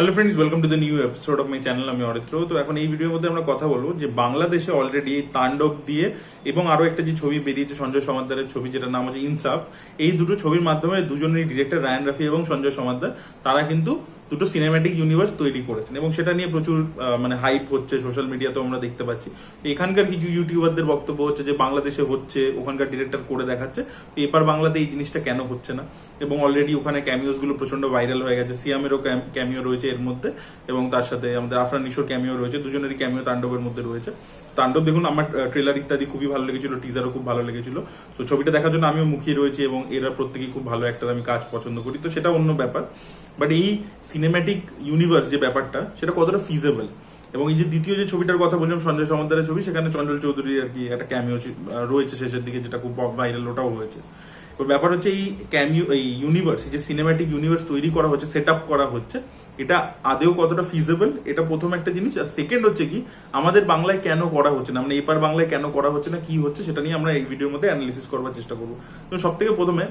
Hello friends welcome to the new episode of my channel আমি অরিত্র তো এখন এই ভিডিওর মধ্যে আমরা কথা বলব যে বাংলাদেশে অলরেডি তাণ্ডব দিয়ে এবং আরও একটা যে ছবি বেরিয়েছে সঞ্জয় সমাদ্দারের ছবি, যেটার নাম হচ্ছে ইনসাফ এই দুটো ছবির মাধ্যমে দুজনেরই ডিরেক্টর রায়ান রাফি এবং সঞ্জয় সমাদ্দার, তারা কিন্তু দুটো সিনেম্যাটিক ইউনিভার্স তৈরি করেছেন এবং সেটা নিয়ে প্রচুর মানে হাইপ হচ্ছে সোশ্যাল মিডিয়াতেও আমরা দেখতে পাচ্ছি। এখানকার কিছু ইউটিউবারদের বক্তব্য হচ্ছে যে বাংলাদেশে হচ্ছে, ওখানকার ডিরেক্টর করে দেখাচ্ছে। তো এপার বাংলাতে এই জিনিসটা কেন হচ্ছে না? এবং অলরেডি ওখানে ক্যামিওসগুলো প্রচণ্ড ভাইরাল হয়ে গেছে। সিয়ামেরও ক্যামিও রয়েছে এর মধ্যে এবং তার সাথে আমাদের আফরান নিশোর ক্যামিও রয়েছে। দুজনেরই ক্যামিও তাণ্ডবের মধ্যে রয়েছে। তাণ্ডব দেখুন, আমার ট্রেলার ইত্যাদি খুবই ভালো লেগেছিল টিজারও খুব ভালো লেগেছিল। তো ছবিটা দেখার জন্য আমিও মুখিয়ে রয়েছি এবং এরা প্রত্যেকেই খুব ভালো একটা আমি কাজ পছন্দ করি। তো সেটা অন্য ব্যাপার। বাট এই সিনেম্যাটিক ইউনিভার্স যে ব্যাপারটা, সেটা কতটা ফিজেবল এবং এই যে দ্বিতীয় যে ছবিটার কথা বললাম, সঞ্জয় সমাদ্দারের ছবি, সেখানে চঞ্চল চৌধুরী আর কি একটা ক্যামিও রয়েছে শেষের দিকে, যেটা খুব ভাইরাল ওটাও হয়েছে। ব্যাপার হচ্ছে এই ক্যামিও এই ইউনিভার্স যে সিনেম্যাটিক ইউনিভার্স তৈরি করা হচ্ছে সেট আপ করা হচ্ছে এটা আদেও কতটা ফিজেবল এটা প্রথম একটা জিনিস। আর সেকেন্ড হচ্ছে কি, আমাদের বাংলায় কেন করা হচ্ছে না? মানে এপার বাংলায় কেন করা হচ্ছে না? কি হচ্ছে? সেটা নিয়ে আমরা এই ভিডিওর মধ্যে অ্যানালিসিস করবার চেষ্টা করব। তো সব থেকে প্রথমে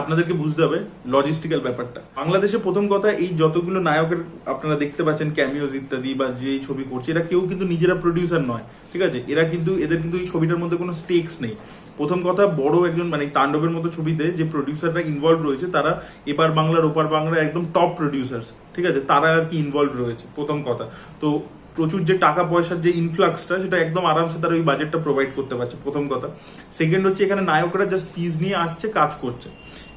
আপনাদেরকে বুঝতে হবে লজিস্টিক্যাল ব্যাপারটা। বাংলাদেশে প্রথম কথা, এই যতগুলো নায়কের আপনারা দেখতে পাচ্ছেন ক্যামিওজ ইত্যাদি বা যে ছবি করছে, এরা কেউ কিন্তু নিজেরা প্রডিউসার নয়, ঠিক আছে? এরা কিন্তু, এদের কিন্তু এই ছবিটার মধ্যে কোনো স্টেকস নেই। প্রথম কথা, বড় একজন মানে তাণ্ডবের মতো ছবিতে যে প্রডিউসাররা ইনভলভ রয়েছে, তারা এপার বাংলার, ওপার বাংলার একদম টপ প্রডিউসার্স ঠিক আছে? তারা আর কি ইনভলভ রয়েছে, প্রথম কথা। তো প্রচুর যে টাকা পয়সার যে ইনফ্লাক্সটা সেটা একদম আরামসে তারা ওই বাজেটটা প্রোভাইড করতে পারছে, প্রথম কথা। সেকেন্ড হচ্ছে এখানে নায়করা জাস্ট ফিজ নিয়ে আসছে, কাজ করছে।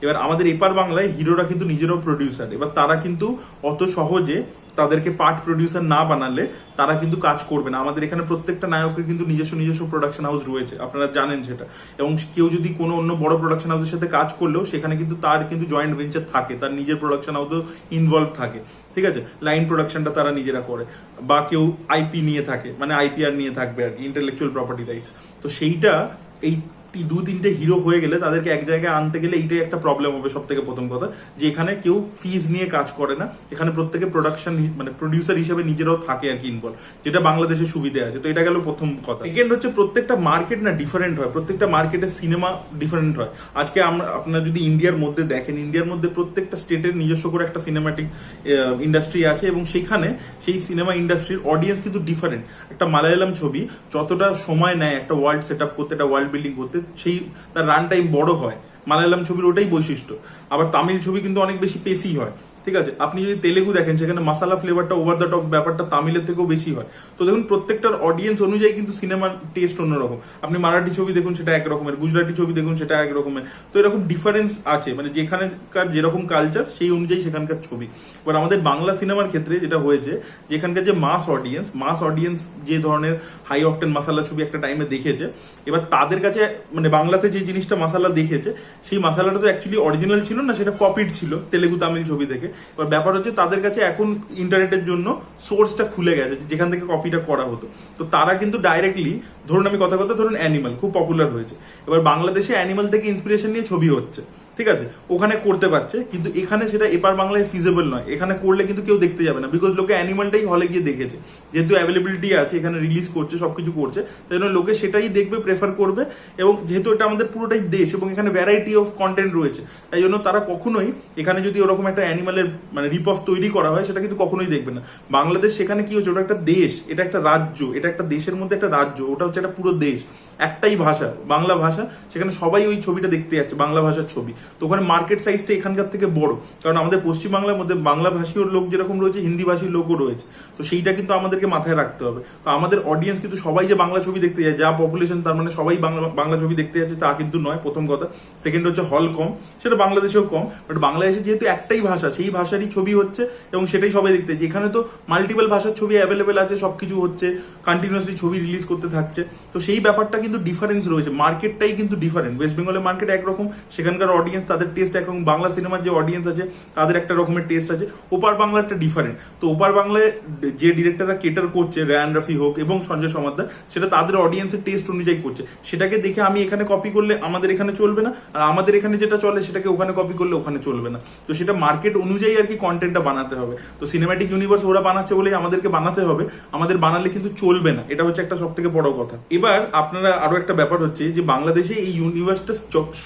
এবার আমাদের এপার বাংলায় হিরোরা কিন্তু নিজেরাও প্রডিউসার এবার তারা কিন্তু অত সহজে তাদেরকে পার্ট প্রডিউসার না বানালে তারা কিন্তু কাজ করবে না। আমাদের এখানে প্রত্যেকটা নায়কের কিন্তু নিজস্ব নিজস্ব প্রোডাকশন হাউস রয়েছে, আপনারা জানেন সেটা। এবং কেউ যদি কোনো অন্য বড় প্রোডাকশন হাউসের সাথে কাজ করলেও সেখানে কিন্তু তার কিন্তু জয়েন্ট ভেঞ্চার থাকে, তার নিজের প্রোডাকশন হাউসও ইনভলভ থাকে। ঠিক আছে? লাইন প্রোডাকশনটা তারা নিজেরা করে। বা কেউ আইপি নিয়ে থাকে মানে আইপিআর নিয়ে থাকবে আর কি ইন্টেলেকচুয়াল প্রপার্টি রাইটস তো সেইটা এই দু তিনটে হিরো হয়ে গেলে তাদেরকে এক জায়গায় আনতে গেলে এইটাই একটা প্রবলেম হবে সব থেকে প্রথম কথা, যে এখানে কেউ ফিজ নিয়ে কাজ করে না। এখানে প্রত্যেকে প্রোডাকশন মানে প্রডিউসার হিসেবে নিজেরাও থাকে আর কি ইনভলভ যেটা বাংলাদেশে সুবিধা আছে। তো এটা গেল প্রথম কথা। সেকেন্ড হচ্ছে প্রত্যেকটা মার্কেট না ডিফারেন্ট হয়, প্রত্যেকটা মার্কেটের সিনেমা ডিফারেন্ট হয়। আজকে আমরা, আপনারা যদি ইন্ডিয়ার মধ্যে দেখেন ইন্ডিয়ার মধ্যে প্রত্যেকটা স্টেটের নিজস্ব করে একটা সিনেমাটিক ইন্ডাস্ট্রি আছে এবং সেখানে সেই সিনেমা ইন্ডাস্ট্রির অডিয়েন্স কিন্তু ডিফারেন্ট একটা মালায়ালাম ছবি যতটা সময় নেয় একটা ওয়ার্ল্ড সেট আপ করতে, একটা ওয়ার্ল্ড বিল্ডিং করতে সেই, তার রান টাইম বড় হয়। মালায়ালাম ছবির ওটাই বৈশিষ্ট্য। আবার তামিল ছবি কিন্তু অনেক বেশি পেসি হয়। ঠিক আছে? আপনি যদি তেলেগু দেখেন, সেখানে মাসালা ফ্লেভারটা ওভার দ্য টপ ব্যাপারটা তামিলের থেকেও বেশি হয়। তো দেখুন, প্রত্যেকটার অডিয়েন্স অনুযায়ী কিন্তু সিনেমার টেস্ট অন্যরকম। আপনি মারাঠি ছবি দেখুন, সেটা এক রকমের। গুজরাটি ছবি দেখুন, সেটা এক রকমের। তো এরকম ডিফারেন্স আছে। মানে যেখানকার যেরকম কালচার সেই অনুযায়ী সেখানকার ছবি। এবার আমাদের বাংলা সিনেমার ক্ষেত্রে যেটা হয়েছে, যেখানকার যে মাস অডিয়েন্স মাস অডিয়েন্স যে ধরনের হাই অকটেন মাসালা ছবি একটা টাইমে দেখেছে, এবার তাদের কাছে মানে বাংলাতে যে জিনিসটা মাসালা দেখেছে, সেই মাসালাটা তো অ্যাকচুয়ালি অরিজিনাল ছিল না, সেটা কপিড ছিল তেলেগু তামিল ছবি থেকে। এবার ব্যাপার হচ্ছে তাদের কাছে এখন ইন্টারনেটের জন্য সোর্সটা খুলে গেছে যেখান থেকে কপিটা করা হতো। তো তারা কিন্তু ডাইরেক্টলি ধরুন আমি কথা কথা ধরুন অ্যানিমাল খুব পপুলার হয়েছে। এবার বাংলাদেশে অ্যানিমাল থেকে ইন্সপিরেশন নিয়ে ছবি হচ্ছে। ঠিক আছে? ওখানে করতে পারছে, কিন্তু এখানে সেটা এপার বাংলায় ফিজেবল নয়। এখানে করলে কিন্তু কেউ দেখতে যাবে না বিকজ লোকে অ্যানিমালটাই হলে গিয়ে দেখেছে। যেহেতু অ্যাভেলেবিলিটি আছে, এখানে রিলিজ করছে, সবকিছু করছে, তাই জন্য লোকে সেটাই দেখবে প্রেফার করবে, এবং যেহেতু এটা আমাদের পুরোটাই দেশ, এবং এখানে ভ্যারাইটি অফ কন্টেন্ট রয়েছে, তাই জন্য তারা কখনোই এখানে যদি ওরকম একটা অ্যানিমালের মানে রিপ অফ তৈরি করা হয়, সেটা কিন্তু কখনোই দেখবে না। বাংলাদেশ সেখানে কি হচ্ছে? ওটা একটা দেশ, এটা একটা রাজ্য, এটা একটা দেশের মধ্যে একটা রাজ্য, ওটা হচ্ছে একটা পুরো দেশ। একটাই ভাষা, বাংলা ভাষা, সেখানে সবাই ওই ছবিটা দেখতে যাচ্ছে, বাংলা ভাষার ছবি। তো ওখানে মার্কেট সাইজটা এখানকার থেকে বড়, কারণ আমাদের পশ্চিমবাংলার মধ্যে বাংলা ভাষীয় লোক যেরকম রয়েছে হিন্দি ভাষীর লোকও রয়েছে। তো সেইটা কিন্তু আমাদেরকে মাথায় রাখতে হবে। তো আমাদের অডিয়েন্স কিন্তু সবাই যে বাংলা ছবি দেখতে যায়, যা পপুলেশন তার মানে সবাই বাংলা বাংলা ছবি দেখতে যাচ্ছে, তা কিন্তু নয়, প্রথম কথা। সেকেন্ড হচ্ছে হল কম, সেটা বাংলাদেশেও কম বাট বাংলাদেশে যেহেতু একটাই ভাষা, সেই ভাষারই ছবি হচ্ছে, এবং সেটাই সবাই দেখতে যাচ্ছে। এখানে তো মাল্টিপল ভাষার ছবি অ্যাভেলেবেল আছে, সবকিছু হচ্ছে কন্টিনিউয়াসলি ছবি রিলিজ করতে থাকছে। তো সেই ব্যাপারটা কিন্তু ডিফারেন্স রয়েছে। মার্কেটটাই কিন্তু ডিফারেন্ট ওয়েস্ট বেঙ্গলের মার্কেট একরকম, সেখানকার অডিয়েন্স তাদের টেস্ট একরকম, বাংলা সিনেমার যে অডিয়েন্স আছে, তাদের একটা রকমের টেস্ট আছে। ওপার বাংলা একটা ডিফারেন্ট তো ওপার বাংলায় যে ডিরেক্টররা কেটার করছে রায়ান রাফি হোক এবং সঞ্জয় সমাদ্দার, সেটা তাদের অডিয়েন্সের টেস্ট অনুযায়ী করছে। সেটাকে দেখে আমি এখানে কপি করলে আমাদের এখানে চলবে না, আর আমাদের এখানে যেটা চলে, সেটাকে ওখানে কপি করলে ওখানে চলবে না। তো সেটা মার্কেট অনুযায়ী আর কি কন্টেন্টটা বানাতে হবে। তো সিনেমাটিক ইউনিভার্স ওরা বানাচ্ছে বলেই আমাদেরকে বানাতে হবে। আমাদের বানালে কিন্তু চলবে না। এটা হচ্ছে একটা সব থেকে বড় কথা। এবার আপনারা আরও একটা ব্যাপার হচ্ছে যে বাংলাদেশে এই ইউনিভার্সটা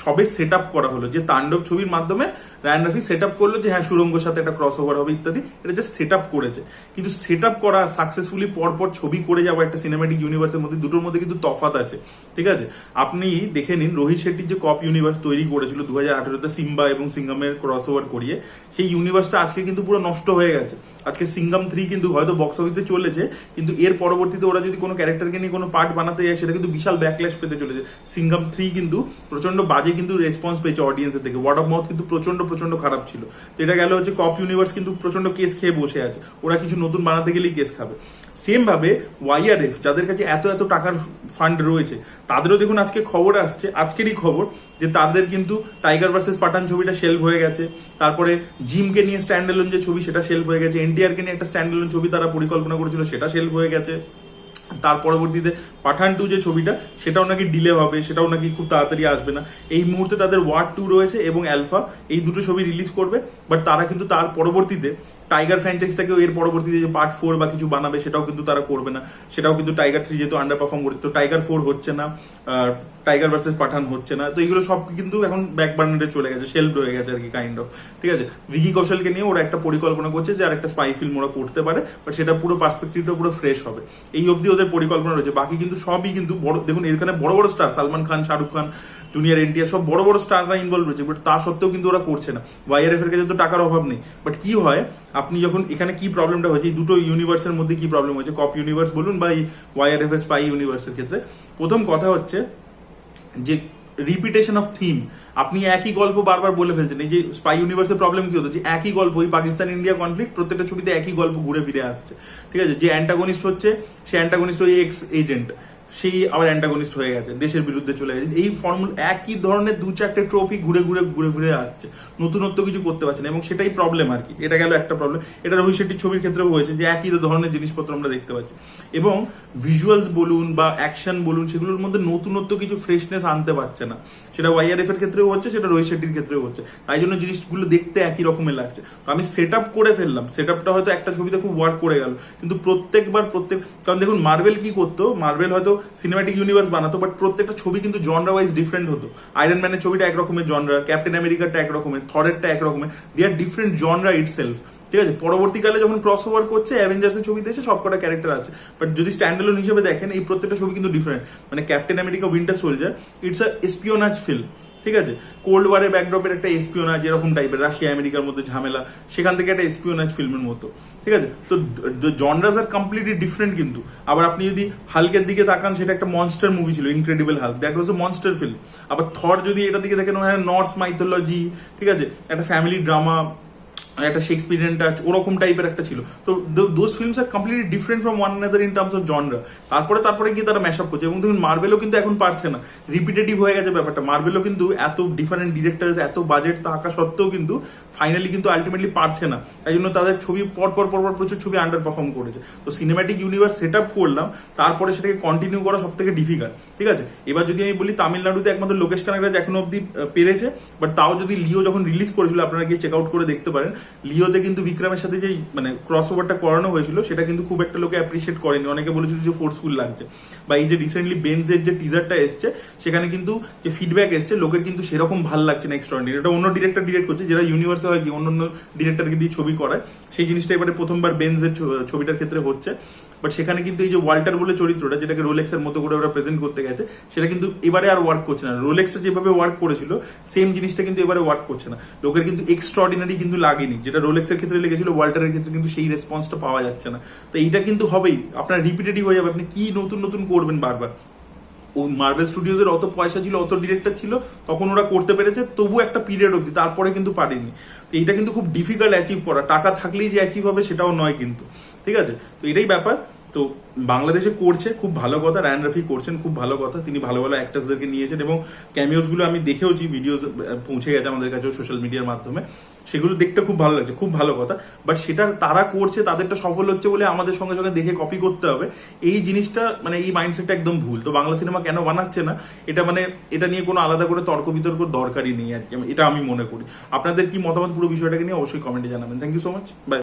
সবে সেট আপ করা হলো। যে তাণ্ডব ছবির মাধ্যমে রায়ান রাফি সেট আপ করল যে হ্যাঁ সুরঙ্গর সাথে একটা ক্রস ওভার হবে ইত্যাদি। এটা জাস্ট সেট আপ করেছে। কিন্তু সেট আপ করা সাকসেসফুলি পরপর ছবি করে যাওয়া একটা সিনেমাটিক ইউনিভার্সের মধ্যে, দুটোর মধ্যে কিন্তু তফাৎ আছে। ঠিক আছে? আপনি দেখে নিন, রোহিত শেট্টির যে কপ ইউনিভার্স তৈরি করেছিল দু হাজার আঠেরোতে সিম্বা এবং সিঙ্গামের ক্রস ওভার করিয়ে, সেই ইউনিভার্সটা আজকে কিন্তু পুরো নষ্ট হয়ে গেছে। আজকে সিঙ্গাম থ্রি কিন্তু হয়তো বক্স অফিসে চলেছে, কিন্তু এর পরবর্তীতে ওরা যদি কোনো ক্যারেক্টারকে নিয়ে কোনো পার্ট বানাতে যায়, সেটা কিন্তু বিশাল ব্যাকল্যাশ পেতে চলেছে। সিঙ্গাম থ্রি কিন্তু প্রচণ্ড বাজে কিন্তু রেসপন্স পেয়েছে অডিয়েন্সের থেকে। ওয়ার্ড অফ মাউথ কিন্তু প্রচণ্ড প্রচণ্ড খারাপ ছিল। এটা গেল হচ্ছে কপ ইউনিভার্স কিন্তু প্রচণ্ড কেস খেয়ে বসে আছে। ওরা কিছু নতুন বানাতে গেলেই কেস খাবে। সেম ভাবে ওয়াইআরএফ যাদের কাছে এত এত টাকার ফান্ড রয়েছে, তাদেরও দেখুন আজকে খবর আসছে, আজকেরই খবর যে তাদের কিন্তু টাইগার ভার্সেস পাঠান ছবিটা শেলফ হয়ে গেছে। তারপরে জিমকে নিয়ে স্ট্যান্ড যে ছবি, সেটা শেলফ হয়ে গেছে। এনটিআর কে নিয়ে একটা স্ট্যান্ড ছবি তারা পরিকল্পনা করেছিল, সেটা শেলফ হয়ে গেছে। তার পরবর্তীতে পাঠান টু যে ছবিটা, সেটাও নাকি ডিলে হবে, সেটাও নাকি খুব তাড়াতাড়ি আসবে না। এই মুহূর্তে তাদের ওয়ার্ড টু রয়েছে এবং অ্যালফা এই দুটো ছবি রিলিজ করবে বাট তারা কিন্তু তার পরবর্তীতে টাইগার ফ্র্যাঞ্চাইজটাকেও এর পরবর্তীতে যে পার্ট ফোর বা কিছু বানাবে সেটাও কিন্তু তারা করবে না। সেটাও কিন্তু টাইগার থ্রি যেহেতু আন্ডার পারফর্ম করে, তো টাইগার ফোর হচ্ছে না টাইগার ভার্সেস পাঠান হচ্ছে না। তো এগুলো সব কিন্তু এখন ব্যাক বার্নারে চলে গেছে শেলফ হয়ে গেছে আর কি কাইন্ড অফ ঠিক আছে? ভিকি কৌশলকে নিয়ে ওরা একটা পরিকল্পনা করছে যে আর একটা স্পাই ফিল্ম ওরা করতে পারে বাট সেটা পুরো পার্সপেক্টিভটা পুরো ফ্রেশ হবে। এই অবধি ওদের পরিকল্পনা রয়েছে। বাকি কিন্তু সবই কিন্তু বড় দেখুন, এখানে বড় বড় স্টার সালমান খান শাহরুখ খান জুনিয়র এনটিআর সব বড় বড় স্টাররা ইনভলভ রয়েছে বাট তা সত্ত্বেও কিন্তু ওরা করছে না। ওয়াইআরএফ এর কাছে তো টাকার অভাব নেই। বাট কি হয়, আপনি যখন এখানে কি প্রবলেমটা হয়েছে, এই দুটো ইউনিভার্সের মধ্যে কি প্রবলেম হয়েছে? কপ ইউনিভার্স বলুন বা এই ওয়াইআরএফ এর স্পাই ইউনিভার্সের ক্ষেত্রে। প্রথম কথা হচ্ছে যে রিপিটেশন অফ থিম আপনি একই গল্প বারবার বলে ফেলছেন। এই যে স্পাই ইউনিভার্সের প্রবলেম কি হতো? যে একই গল্প ওই পাকিস্তান ইন্ডিয়া কনফ্লিক্ট প্রত্যেকটা ছবিতে একই গল্প ঘুরে ফিরে আসছে। ঠিক আছে? যে অ্যান্টাগনিস্ট হচ্ছে, সে অ্যান্টাগনিস্ট ওই এক্স এজেন্ট সেই আবার অ্যান্টাগনিস্ট হয়ে গেছে, দেশের বিরুদ্ধে চলে গেছে। এই ফর্মুলা একই ধরনের দু চারটে ট্রফি ঘুরে ঘুরে ঘুরে ঘুরে আসছে। নতুনত্ব কিছু করতে পারছে না, এবং সেটাই প্রবলেম আর কি। এটা গেল একটা প্রবলেম এটা রোহিত শেট্টির ছবির ক্ষেত্রেও হয়েছে যে একই ধরনের জিনিসপত্র আমরা দেখতে পাচ্ছি। এবং ভিজুয়ালস বলুন বা অ্যাকশন বলুন, সেগুলোর মধ্যে নতুনত্ব কিছু ফ্রেশনেস আনতে পারছে না। সেটা ওয়াইআরএফ এর ক্ষেত্রেও হচ্ছে, সেটা রোহিত শেট্টির ক্ষেত্রেও হচ্ছে। তাই জন্য জিনিসগুলো দেখতে একই রকমের লাগছে। তো আমি সেট আপ করে ফেললাম। সেট আপটা হয়তো একটা ছবিতে খুব ওয়ার্ক করে গেল। কিন্তু প্রত্যেকবার, প্রত্যেক, কারণ দেখুন মার্বেল কি করতো? মার্বেল হয়তো সিনেমাটিক ইউনিভার্স বানাতো বাট প্রত্যেকটা ছবি কিন্তু জনরা ওয়াইজ ডিফারেন্ট হতো। আয়রন ম্যানের ছবিটা একরকমের জনরা ক্যাপ্টেন আমেরিকাটা একরকমের থরেরটা একরকমের they are different genre itself ঠিক আছে? পরবর্তীকালে যখন ক্রস ওভার করছে অ্যাভেঞ্জার্সের ছবিতে এসে সবকটা ক্যারেক্টার আছে। বাট যদি স্ট্যান্ডালোন হিসেবে দেখেন, এই প্রত্যেকটা ছবি কিন্তু ডিফারেন্ট মানে Captain America Winter Soldier it's a espionage film ঠিক আছে? কোল্ড ওয়ারের ব্যাকড্রপের একটা এসপিওনাজ এরকম টাইপের রাশিয়া আমেরিকার মধ্যে ঝামেলা, সেখান থেকে একটা এসপিওনাজ ফিল্মের মতো, ঠিক আছে? তো জনরাস আর কমপ্লিটলি ডিফারেন্ট কিন্তু। আবার আপনি যদি হালকের দিকে তাকান, সেটা একটা মনস্টার মুভি ছিল Incredible Hulk that was a monster film আবার থর যদি এটা দিকে দেখেন নর্স মাইথোলজি ঠিক আছে? একটা ফ্যামিলি ড্রামা একটা শেক্সপিরিয়ান টাচ ওরকম টাইপের একটা ছিল। তো those films are completely different from one another in terms of genre তারপরে তারপরে গিয়ে তারা ম্যাশ আপ করছে। এবং দেখুন মার্ভেলও কিন্তু এখন পারছে না। রিপিটেটিভ হয়ে গেছে ব্যাপারটা। মার্ভেলও কিন্তু এত ডিফারেন্ট ডিরেক্টর এত বাজেট থাকা সত্ত্বেও কিন্তু ফাইনালি কিন্তু আলটিমেটলি পারছে না। তাই জন্য তাদের ছবি পর পর পর পর প্রচুর ছবি আন্ডার পারফর্ম করেছে। তো সিনেমাটিক ইউনিভার্স সেট আপ করলাম। তারপরে সেটাকে কন্টিনিউ করা সব থেকে ডিফিকাল্ট ঠিক আছে? এবার যদি আমি বলি, তামিলনাড়ুতে একমাত্র লোকেশ কানাগরাজ এখনও অব্দি পেরেছে। বাট তাও যদি লিও যখন রিলিজ করেছিল, আপনারা গিয়ে চেক আউট করে দেখতে পারেন। লিওতে কিন্তু বিক্রমের সাথে যে মানে ক্রস ওভারটা করানো হয়েছিল, সেটা কিন্তু খুব একটা লোকে অ্যাপ্রিসিয়েট করেনি। অনেকে বলেছিল যে ফোর্সফুল লাগছে। বা এই যে রিসেন্টলি বেঞ্জের যে টিজারটা এসছে, সেখানে কিন্তু যে ফিডব্যাক এসছে, লোকের কিন্তু সেরকম ভালো লাগছে না এক্সট্রাঅর্ডিনারি এটা অন্য ডিরেক্টর ডিরেক্ট করছে, যেটা ইউনিভার্সে হয় কি অন্য অন্য ডিরেক্টরকে দিয়ে ছবি করায়। সেই জিনিসটা এবারে প্রথমবার বেঞ্জের ছবিটার ক্ষেত্রে হচ্ছে। বাট সেখানে কিন্তু এই যে ওয়াল্টার বলে চরিত্রটা, যেটাকে রোলেক্সের মতো করে ওরা প্রেজেন্ট করতে গেছে, সেটা কিন্তু এবারে আর ওয়ার্ক করছে না। রোলেক্সটা যেভাবে ওয়ার্ক করেছিল সেম জিনিসটা কিন্তু এবারে ওয়ার্ক করছে না। লোকের কিন্তু এক্সট্রাঅর্ডিনারি কিন্তু লাগেনি, যেটা রোলেক্সের ক্ষেত্রে লেগেছিল, ওয়াল্টারের ক্ষেত্রে কিন্তু সেই রেসপন্সটা পাওয়া যাচ্ছে না। তো এইটা কিন্তু হবেই। আপনার রিপিটেটিভ হয়ে যাবে। আপনি কি নতুন নতুন করবেন বারবার? ও মার্বেল স্টুডিওজের অত পয়সা ছিল, অত ডিরেক্টর ছিল, তখন ওরা করতে পেরেছে তবু একটা পিরিয়ড অবধি, তারপরে কিন্তু পারেনি। তো এইটা কিন্তু খুব ডিফিকাল্ট অ্যাচিভ করা। টাকা থাকলেই যে অ্যাচিভ হবে সেটাও নয় কিন্তু। ঠিক আছে? তো এটাই ব্যাপার। তো বাংলাদেশে করছে, খুব ভালো কথা, রায়ন রাফি করছেন, খুব ভালো কথা। তিনি ভালো ভালো অ্যাক্টার্সদেরকে নিয়েছেন এবং ক্যামিওসগুলো আমি দেখেওছি ভিডিও পৌঁছে গেছে আমাদের কাছে সোশ্যাল মিডিয়ার মাধ্যমে। সেগুলো দেখতে খুব ভালো লাগছে, খুব ভালো কথা। বাট সেটা তারা করছে, তাদেরটা সফল হচ্ছে বলে আমাদের সঙ্গে সঙ্গে দেখে কপি করতে হবে। এই জিনিসটা মানে এই মাইন্ডসেটটা একদম ভুল। তো বাংলা সিনেমা কেন বানাচ্ছে না? এটা মানে এটা নিয়ে কোনো আলাদা করে তর্ক বিতর্ক দরকারই নেই আর কি, এটা আমি মনে করি। আপনাদের কি মতামত পুরো বিষয়টাকে নিয়ে অবশ্যই কমেন্টে জানাবেন। Thank you so much bye